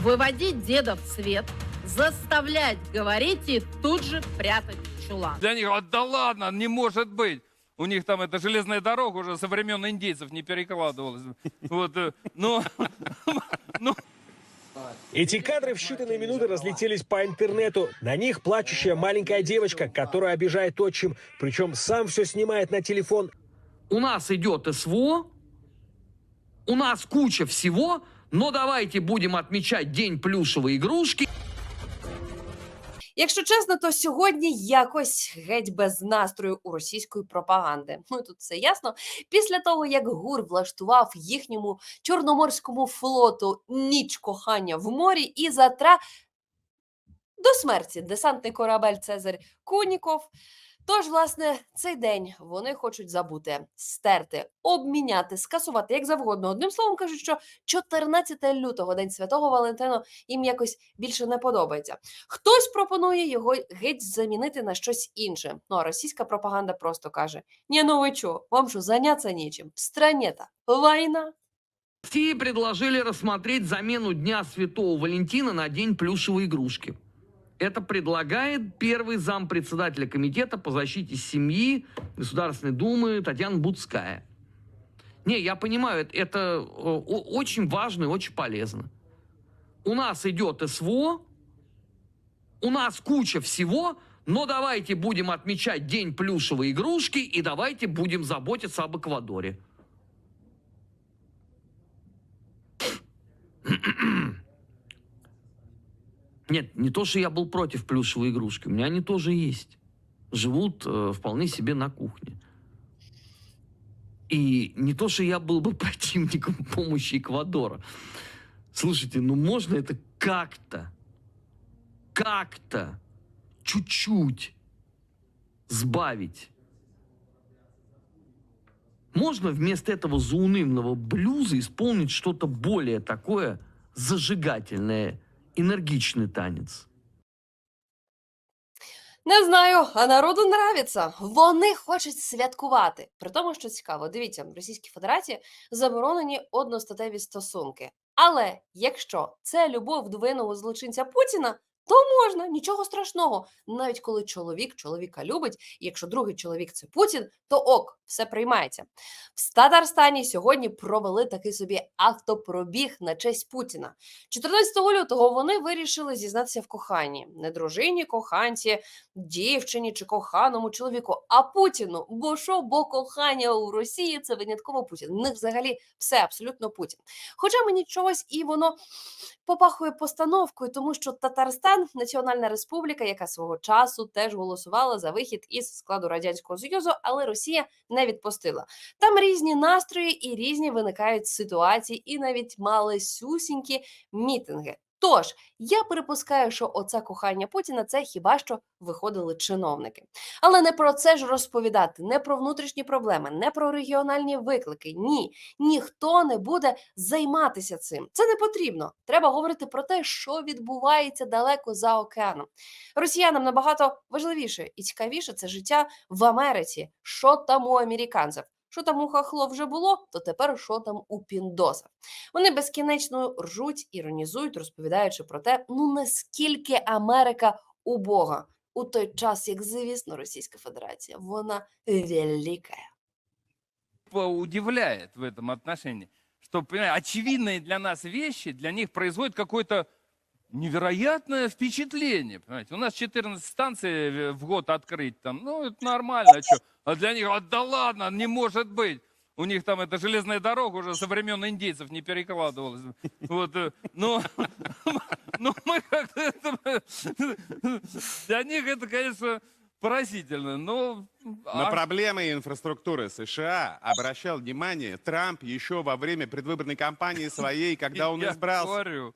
выводить деда в свет, заставлять говорить и тут же прятать в чулан. Для них, вот да ладно, не может быть. У них там эта железная дорога уже со времен индейцев не перекладывалась. Вот, э, ну, ну, Эти кадры в считанные минуты разлетелись по интернету. На них плачущая маленькая девочка, которая обижает отчим, причем сам все снимает на телефон. у нас идет СВО, у нас куча всего, но давайте будем отмечать День плюшевой игрушки. Якщо чесно, то сьогодні якось геть без настрою у російської пропаганди. Ну тут все ясно. Після того, як ГУР влаштував їхньому чорноморському флоту ніч кохання в морі і затра до смерті десантний корабель Цезарь Куніков. Тож, власне, цей день вони хочуть забути, стерти, обміняти, скасувати як завгодно. Одним словом кажуть, що 14 лютого, день святого Валентину, їм якось більше не подобається. Хтось пропонує його геть замінити на щось інше. Ну а російська пропаганда просто каже: Ні, ну ви чо, вам що заняться нічим? В стране-то війна. России предложили рассмотреть замену Дня Святого Валентина на День плюшевой игрушки. Это предлагает первый зам председателя комитета по защите семьи Государственной Думы Татьяна Буцкая. Не, я понимаю, это, это очень важно и очень полезно. У нас идет СВО, у нас куча всего, но давайте будем отмечать День плюшевой игрушки и давайте будем заботиться об Эквадоре. Нет, не то, что я был против плюшевой игрушки. У меня они тоже есть. Живут э, вполне себе на кухне. И не то, что я был бы противником помощи Эквадора. Слушайте, ну можно это как-то, как-то, чуть-чуть сбавить? Можно вместо этого заунывного блюза исполнить что-то более такое зажигательное, энергичный танец? Не знаю, а народу нравиться. Вони хочуть святкувати. При тому, що цікаво, дивіться, в Російській Федерації заборонені одностатеві стосунки. Але якщо це любов до винного злочинця Путіна, то можна, нічого страшного. Навіть коли чоловік чоловіка любить, і якщо другий чоловік це Путін, то ок, все приймається. В Татарстані сьогодні провели такий собі автопробіг на честь Путіна. 14 лютого вони вирішили зізнатися в коханні, не дружині, коханці, дівчині чи коханому чоловіку, а Путіну. Бо що, бо кохання у Росії це винятково Путін. В них взагалі все абсолютно Путін. Хоча мені чогось і воно попахує постановкою, тому що Татарстан національна республіка, яка свого часу теж голосувала за вихід із складу радянського союзу, але Росія не відпустила. Там різні настрої і різні виникають ситуації, і навіть малесюсінькі мітинги. Тож я припускаю, що оце кохання Путіна це хіба що виходили чиновники. Але не про це ж розповідати, не про внутрішні проблеми, не про регіональні виклики. Ні, ніхто не буде займатися цим. Це не потрібно. Треба говорити про те, що відбувається далеко за океаном. Росіянам набагато важливіше і цікавіше це життя в Америці. Що там у американців? Що там у хахло вже було, то тепер що там у піндоса. Вони безкінечно ржуть, іронізують, розповідаючи про те, ну наскільки Америка убога у той час, як звісно, Російська Федерація, вона велика. удивляет в этом отношении, понимаете, очевидные для нас вещи для них производят какое-то невероятное впечатление. Понимаете? У нас 14 станций э, в год открыть там, ну, это нормально, а чё? А для них, вот да ладно, не может быть. У них там эта железная дорога уже со времен индейцев не перекладывалась. Вот, э, ну, ну, мы как-то это, для них это, конечно, поразительно. Но, На а проблемы инфраструктуры США обращал внимание Трамп еще во время предвыборной кампании своей, когда он избрался. говорю,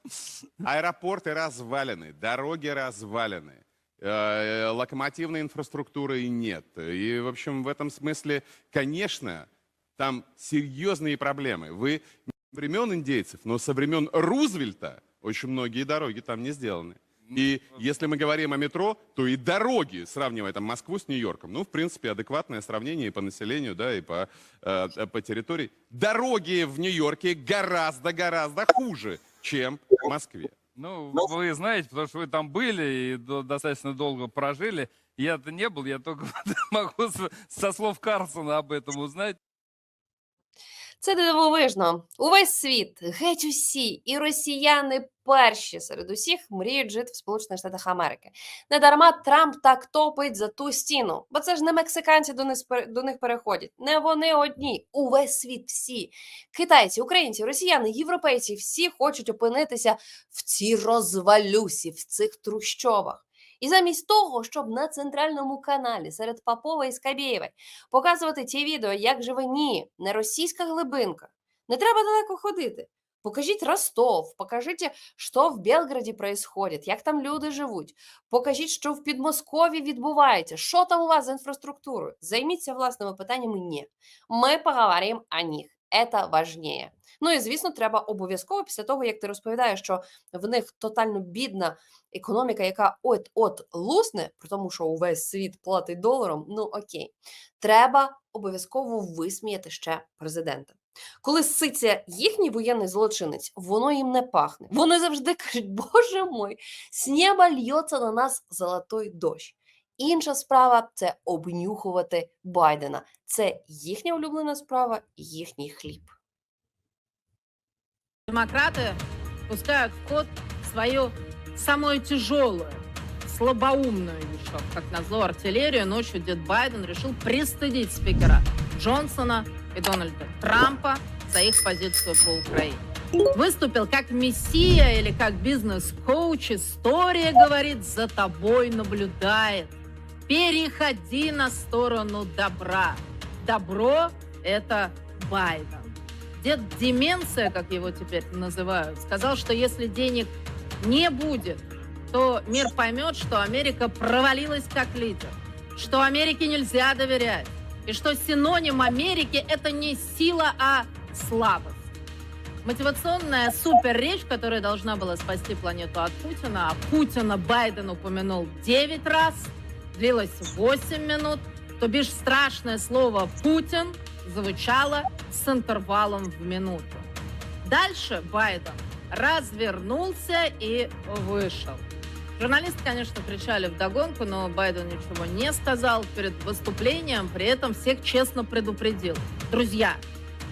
Аэропорты развалены, дороги развалены, э, локомотивной инфраструктуры нет. И, в общем, в этом смысле, конечно, там серьезные проблемы. Вы не со времен индейцев, но со времен Рузвельта очень многие дороги там не сделаны. И если мы говорим о метро, то и дороги, сравнивая там Москву с Нью-Йорком, ну, в принципе, адекватное сравнение и по населению, да, и по, э, по территории. Дороги в Нью-Йорке гораздо-гораздо хуже, чем в Москве. Ну, вы знаете, потому что вы там были и до- достаточно долго прожили. Я-то не был, я только могу с- со слов Карлсона об этом узнать. Це дивовижно. Увесь світ, геть усі, і росіяни перші серед усіх мріють жити в Сполучених Штатах Америки. Недарма Трамп так топить за ту стіну, бо це ж не мексиканці до них, до них переходять, не вони одні, увесь світ всі. Китайці, українці, росіяни, європейці всі хочуть опинитися в цій розвалюсі, в цих трущобах. І замість того, щоб на центральному каналі серед Попова і Скабєєва показувати ті відео, як живе ні, не російська глибинка. Не треба далеко ходити. Покажіть Ростов, покажіть, що в Белграді происходит, як там люди живуть. Покажіть, що в Підмосков'ї відбувається, що там у вас з інфраструктурою. Займіться власними питаннями. Ні. Ми поговоримо о них. Це важніше. Ну і звісно, треба обов'язково після того, як ти розповідаєш, що в них тотально бідна економіка, яка от-от лусне, при тому, що увесь світ платить доларом. Ну окей, треба обов'язково висміяти ще президента. Коли ситься їхній воєнний злочинець, воно їм не пахне. Вони завжди кажуть, боже мой, з неба льється на нас золотой дощ. Інша справа це обнюхувати Байдена. Це їхня улюблена справа, їхній хліб. Демократы пускают в ход свою самую тяжелую, слабоумную еще, как назло, артиллерию. Ночью дед Байден решил пристыдить спикера Джонсона и Дональда Трампа за их позицию по Украине. Выступил как мессия или как бизнес-коуч. История, говорит, за тобой наблюдает. Переходи на сторону добра. Добро – это Байден. Дед Деменция, как его теперь называют, сказал, что если денег не будет, то мир поймет, что Америка провалилась как лидер, что Америке нельзя доверять, и что синоним Америки – это не сила, а слабость. Мотивационная суперречь, которая должна была спасти планету от Путина, а Путина Байден упомянул 9 раз, длилась 8 минут, то бишь страшное слово «Путин» звучало с интервалом в минуту. Дальше Байден развернулся и вышел. Журналисты, конечно, кричали вдогонку, но Байден ничего не сказал перед выступлением, при этом всех честно предупредил. Друзья,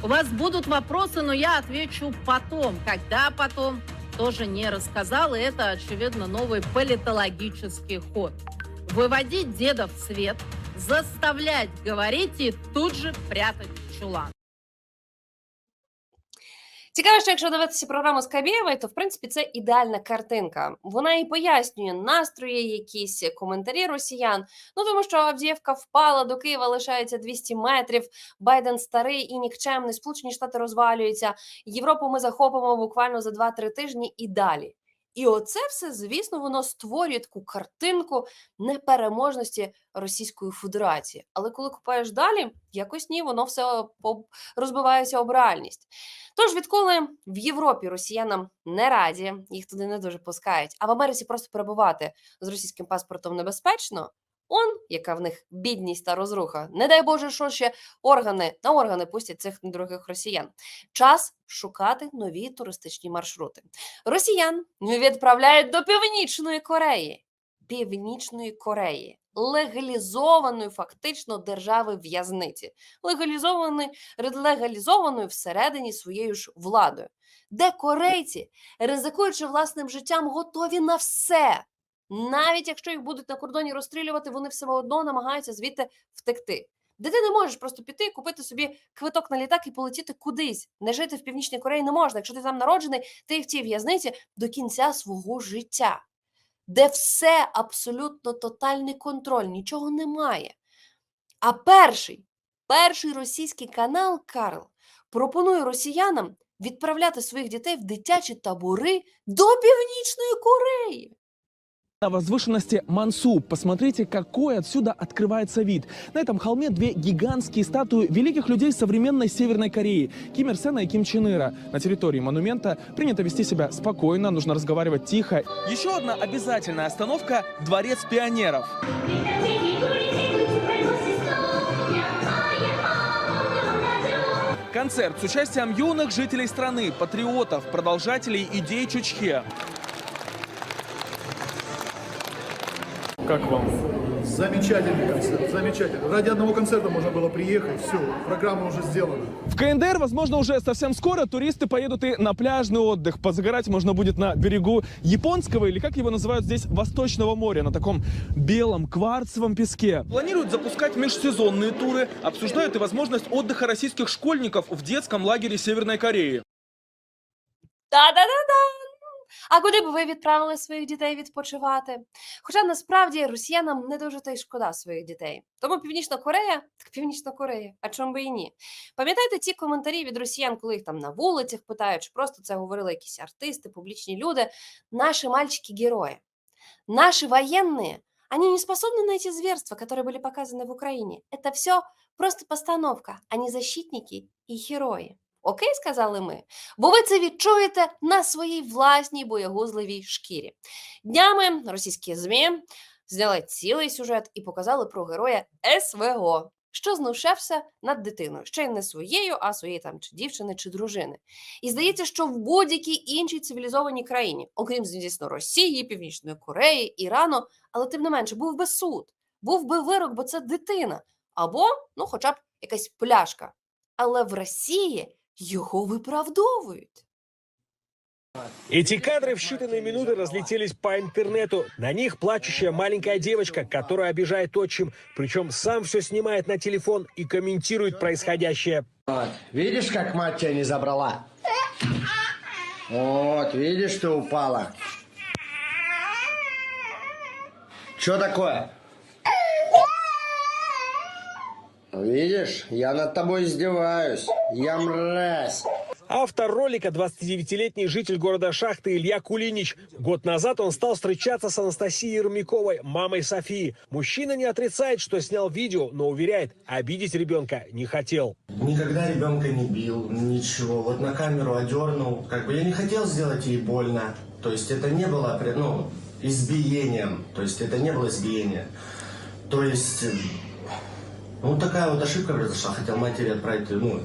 у вас будут вопросы, но я отвечу потом. Когда потом, тоже не рассказал, и это, очевидно, новый политологический ход. Выводить деда в свет, заставлять говорить и тут же прятать в чулан. Цікаво, що якщо дивитися програму Скабєєвої, то в принципі це ідеальна картинка. Вона і пояснює настрої, якісь коментарі росіян. Ну тому що Авдіївка впала, до Києва лишається 200 метрів. Байден старий і нікчемний. Сполучені Штати розвалюються. Європу ми захопимо буквально за 2-3 тижні і далі. І оце все, звісно, воно створює таку картинку непереможності Російської Федерації. Але коли купаєш далі, якось ні, воно все розбивається об реальність. Тож, відколи в Європі росіянам не раді, їх туди не дуже пускають, а в Америці просто перебувати з російським паспортом небезпечно. Он, яка в них бідність та розруха. Не дай Боже, що ще органи на органи пустять цих недорогих росіян. Час шукати нові туристичні маршрути. Росіян відправляють до Північної Кореї. Північної Кореї, легалізованої фактично держави в'язниці, легалізованої, легалізованої всередині своєю ж владою, де корейці, ризикуючи власним життям, готові на все. Навіть якщо їх будуть на кордоні розстрілювати, вони все одно намагаються звідти втекти. Де ти не можеш просто піти, купити собі квиток на літак і полетіти кудись. Не жити в Північній Кореї не можна. Якщо ти там народжений, ти в тій в'язниці до кінця свого життя, де все абсолютно тотальний контроль, нічого немає. А перший, перший російський канал Карл пропонує росіянам відправляти своїх дітей в дитячі табори до Північної Кореї. На возвышенности Мансу. Посмотрите, какой отсюда открывается вид. На этом холме две гигантские статуи великих людей современной Северной Кореи. Ким Ир Сена и Ким Чен Ира. На территории монумента принято вести себя спокойно, нужно разговаривать тихо. Еще одна обязательная остановка – Дворец пионеров. Концерт с участием юных жителей страны, патриотов, продолжателей идей Чучхе. Как вам? Замечательный концерт, замечательный. Ради одного концерта можно было приехать, все, программа уже сделана. В КНДР, возможно, уже совсем скоро туристы поедут и на пляжный отдых. Позагорать можно будет на берегу Японского, или как его называют здесь, Восточного моря, на таком белом кварцевом песке. Планируют запускать межсезонные туры, обсуждают и возможность отдыха российских школьников в детском лагере Северной Кореи. Та-да-да-да! А куди б ви відправили своїх дітей відпочивати? Хоча насправді росіянам не дуже та й шкода своїх дітей. Тому Північна Корея, так Північна Корея, а чому би і ні? Пам'ятаєте ті коментарі від росіян, коли їх там на вулицях питають, чи просто це говорили якісь артисти, публічні люди. Наші мальчики герої. Наши военные, они не способны на эти зверства, которые были показаны в Украине. Это все просто постановка, а не защитники і герої. Окей, сказали ми, бо ви це відчуєте на своїй власній боягузливій шкірі. Днями російські ЗМІ зняли цілий сюжет і показали про героя СВО, що знущався над дитиною, ще й не своєю, а своєї там чи дівчини, чи дружини. І здається, що в будь-якій іншій цивілізованій країні, окрім звісно Росії, Північної Кореї, Ірану, але тим не менше, був би суд, був би вирок, бо це дитина, або ну, хоча б якась пляшка. Але в Росії його виправдовують. Эти кадры в считанные минуты разлетелись по интернету. На них плачущая маленькая девочка, которая обижает отчим, причем сам все снимает на телефон и комментирует происходящее. Вот. Видишь, как мать тебя не забрала? Вот, видишь, ты упала. Что такое? Видишь, я над тобой издеваюсь. Я мразь. Автор ролика 29-летний житель города Шахты Илья Кулинич. Год назад он стал встречаться с Анастасией Ермяковой, мамой Софии. Мужчина не отрицает, что снял видео, но уверяет, обидеть ребенка не хотел. Никогда ребенка не бил, ничего. Вот на камеру одернул. Как бы я не хотел сделать ей больно. То есть это не было ну, избиением. То есть это не было избиение. То есть, э, ну такая вот ошибка произошла. Хотел матери отправить, ну,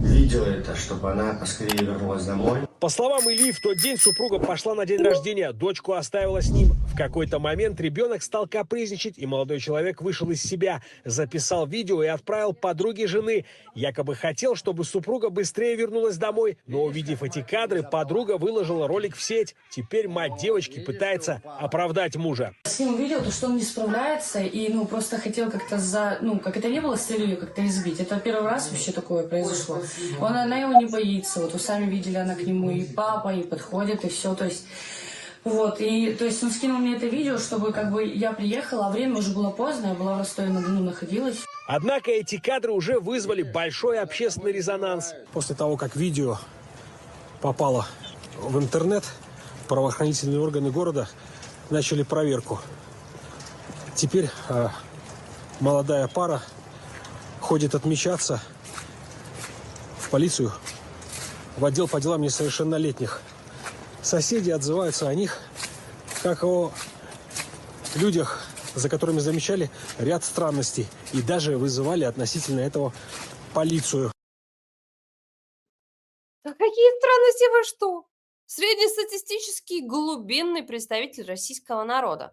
видео это, чтобы она поскорее вернулась домой. По словам Ильи, в тот день супруга пошла на день рождения, дочку оставила с ним. В какой-то момент ребенок стал капризничать, и молодой человек вышел из себя, записал видео и отправил подруге жены. Якобы хотел, чтобы супруга быстрее вернулась домой, но увидев эти кадры, подруга выложила ролик в сеть. Теперь мать девочки пытается оправдать мужа. с ним увидел, то, что он не справляется, и, ну, просто хотел как-то за... Ну, как это не было целью как-то избить. Это первый раз вообще такое произошло. Он, она его не боится. Вот вы сами видели, она к нему и папа, и подходит, и все. То есть... Вот, и, то есть он скинул мне это видео, чтобы как бы я приехала, а время уже было поздно, я была в Ростове-на-Дону находилась. Однако эти кадры уже вызвали большой общественный резонанс. После того, как видео попало в интернет, правоохранительные органы города начали проверку. Теперь э, молодая пара ходит отмечаться в полицию, в отдел по делам несовершеннолетних. Соседи отзываются о них как о людях, за которыми замечали ряд странностей и даже вызывали относительно этого полицию. Да какие странности вы что? Среднестатистический глубинний представитель російського народу.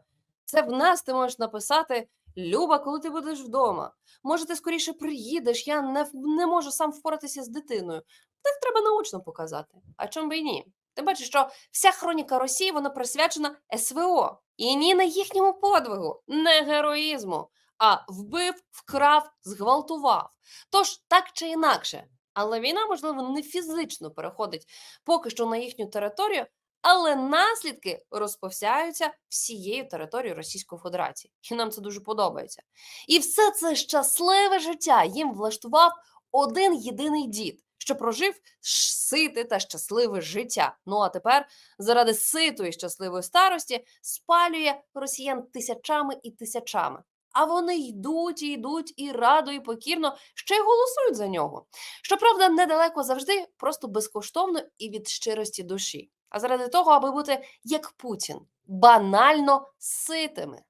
Це в нас ти можеш написати Люба, коли ти будеш вдома. Може, ти скоріше приїдеш, я не, в- не можу сам впоратися з дитиною. Так треба наочно показати. А чому би і ні? Ти бачиш, що вся хроніка Росії вона присвячена СВО. І ні на їхньому подвигу, не героїзму, а вбив, вкрав, зґвалтував. Тож так чи інакше, але війна, можливо, не фізично переходить поки що на їхню територію, але наслідки розповсяються всією територією Російської Федерації. І нам це дуже подобається. І все це щасливе життя їм влаштував один єдиний дід, що прожив сите та щасливе життя. Ну а тепер заради ситої щасливої старості спалює росіян тисячами і тисячами. А вони йдуть і йдуть і радо, і покірно ще й голосують за нього. Щоправда, недалеко завжди, просто безкоштовно і від щирості душі. А заради того, аби бути як Путін, банально ситими.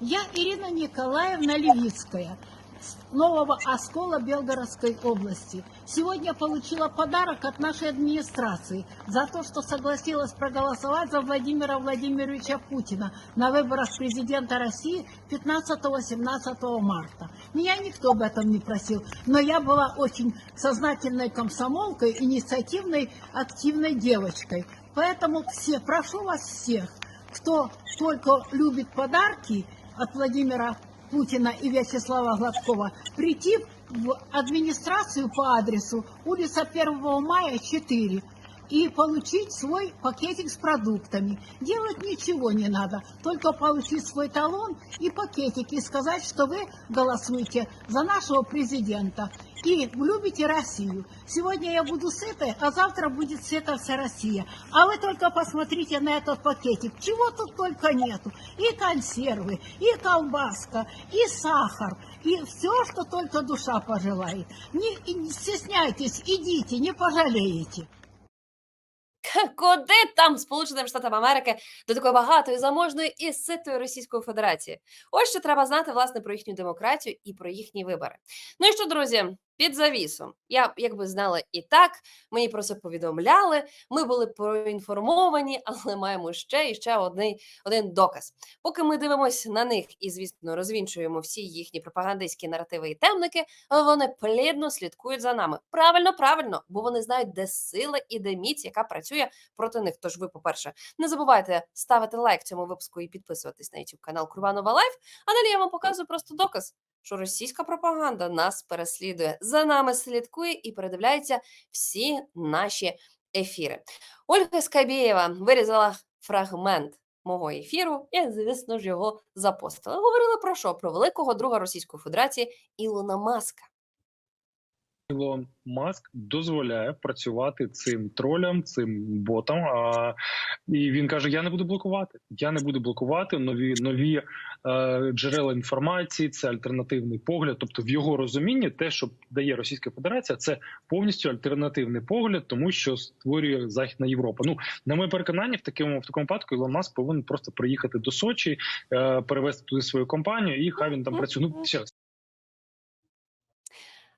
Я Ирина Николаевна Левицкая. Нового оскола Белгородской области. Сегодня получила подарок от нашей администрации за то, что согласилась проголосовать за Владимира Владимировича Путина на выборах президента России 15-17 марта. Меня никто об этом не просил, но я была очень сознательной комсомолкой, инициативной, активной девочкой. Поэтому все, прошу вас всех, кто только любит подарки от Владимира Путина и Вячеслава Гладкова, прийти в администрацию по адресу улица 1 мая 4 и получить свой пакетик с продуктами. Делать ничего не надо, только получить свой талон и пакетик и сказать, что вы голосуете за нашего президента и любите Россию. Сегодня я буду с этой, а завтра будет с этой вся Россия. А вы только посмотрите на этот пакетик. Чего тут только нету. И консервы, и колбаска, и сахар, и все, что только душа пожелает. Не, не стесняйтесь, идите, не пожалеете. Куди там Сполученим Штатам Америки до такої багатої, заможної і ситої Російської Федерації? Ось що треба знати власне про їхню демократію і про їхні вибори. Ну і що, друзі, під завісом. Я якби знала і так, мені про це повідомляли. Ми були проінформовані, але маємо ще і ще один, один доказ. Поки ми дивимося на них і, звісно, розвінчуємо всі їхні пропагандистські наративи і темники, вони плідно слідкують за нами. Правильно, правильно, бо вони знають, де сила і де міць, яка працює проти них. Тож ви, по-перше, не забувайте ставити лайк цьому випуску і підписуватись на YouTube канал Курбанова Лайф. А далі я вам показую просто доказ, що російська пропаганда нас переслідує, за нами слідкує і передивляється всі наші ефіри. Ольга Скабєєва вирізала фрагмент мого ефіру і, звісно ж, його запостила. Говорили про що? Про великого друга Російської Федерації Ілона Маска. Ілон Маск дозволяє працювати цим тролям, цим ботам. А, і він каже: Я не буду блокувати. Я не буду блокувати нові нові е, джерела інформації. Це альтернативний погляд. Тобто, в його розумінні, те, що дає Російська Федерація, це повністю альтернативний погляд, тому що створює Західна Європа. Ну на моє переконання, в такому в такому випадку Ілон Маск повинен просто приїхати до Сочі, е, перевести туди свою компанію, і хай він там працює. Ну ще раз.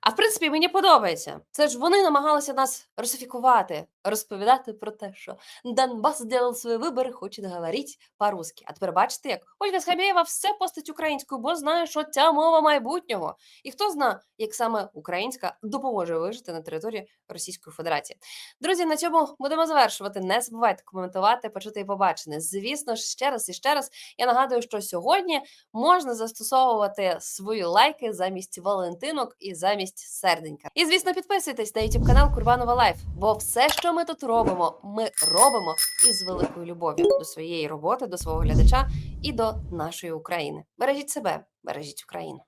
А в принципі, мені подобається. Це ж вони намагалися нас русифікувати, розповідати про те, що Донбас зробив свої вибори, хоче говорити по-русски. А тепер бачите, як Ольга Схабєєва все постить українською, бо знає, що ця мова майбутнього. І хто знає, як саме українська допоможе вижити на території Російської Федерації. Друзі, на цьому будемо завершувати. Не забувайте коментувати, почути і побачене. Звісно ж, ще раз і ще раз я нагадую, що сьогодні можна застосовувати свої лайки замість Валентинок і замість серденька. І звісно, підписуйтесь на YouTube канал Курбанова Лайф, бо все, що ми тут робимо, ми робимо із великою любов'ю до своєї роботи, до свого глядача і до нашої України. Бережіть себе, бережіть Україну.